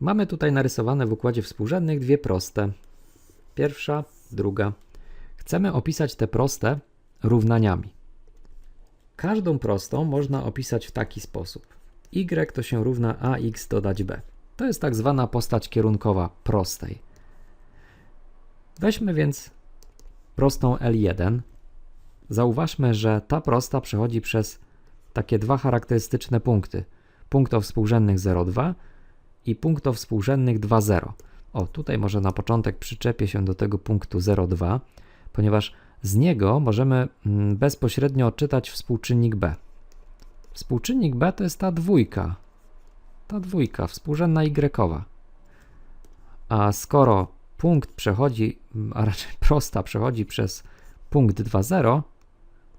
Mamy tutaj narysowane w układzie współrzędnych dwie proste. Pierwsza, druga. Chcemy opisać te proste równaniami. Każdą prostą można opisać w taki sposób. y to się równa ax dodać b. To jest tak zwana postać kierunkowa prostej. Weźmy więc prostą L1. Zauważmy, że ta prosta przechodzi przez takie dwa charakterystyczne punkty. Punkt o współrzędnych 0,2 i punkt o współrzędnych 2,0. O, tutaj może na początek przyczepię się do tego punktu 0,2, ponieważ z niego możemy mm, bezpośrednio odczytać współczynnik b. Współczynnik b to jest ta dwójka, ta dwójka, współrzędna y. A skoro punkt przechodzi, a raczej prosta przechodzi przez punkt 2,0,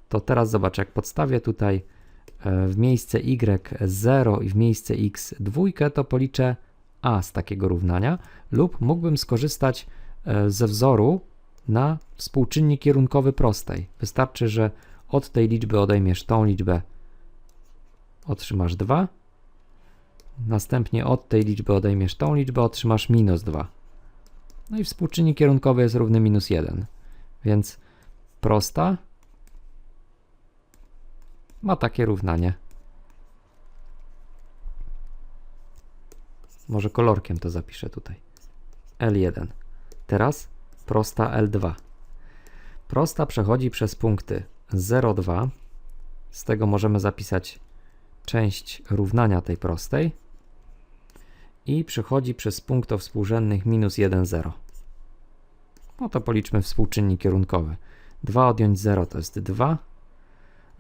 to teraz zobacz, jak podstawię tutaj w miejsce y 0 i w miejsce x dwójkę, to policzę a z takiego równania, lub mógłbym skorzystać e, ze wzoru na współczynnik kierunkowy prostej. Wystarczy, że od tej liczby odejmiesz tą liczbę, otrzymasz 2. Następnie od tej liczby odejmiesz tą liczbę, otrzymasz minus 2. No i współczynnik kierunkowy jest równy minus 1. Więc prosta ma takie równanie. Może kolorkiem to zapiszę tutaj. L1. Teraz prosta L2. Prosta przechodzi przez punkty 0,2. Z tego możemy zapisać część równania tej prostej. I przechodzi przez punkt o współrzędnych minus 1,0. No to policzmy współczynnik kierunkowy. 2 odjąć 0 to jest 2.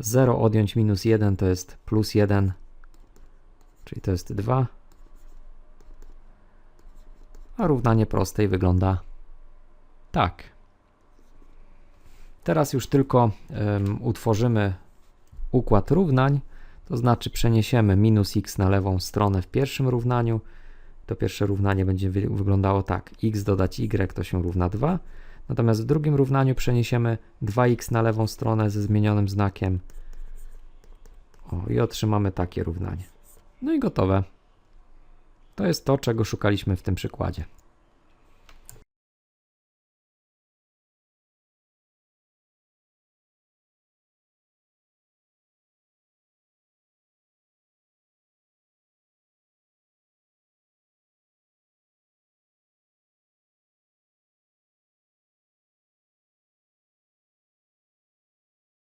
0 odjąć minus 1 to jest plus 1, czyli to jest 2. A równanie prostej wygląda tak. Teraz już tylko um, utworzymy układ równań, to znaczy przeniesiemy minus x na lewą stronę w pierwszym równaniu. To pierwsze równanie będzie wy wyglądało tak. x dodać y to się równa 2. Natomiast w drugim równaniu przeniesiemy 2x na lewą stronę ze zmienionym znakiem. O, i otrzymamy takie równanie. No i gotowe. To jest to, czego szukaliśmy w tym przykładzie.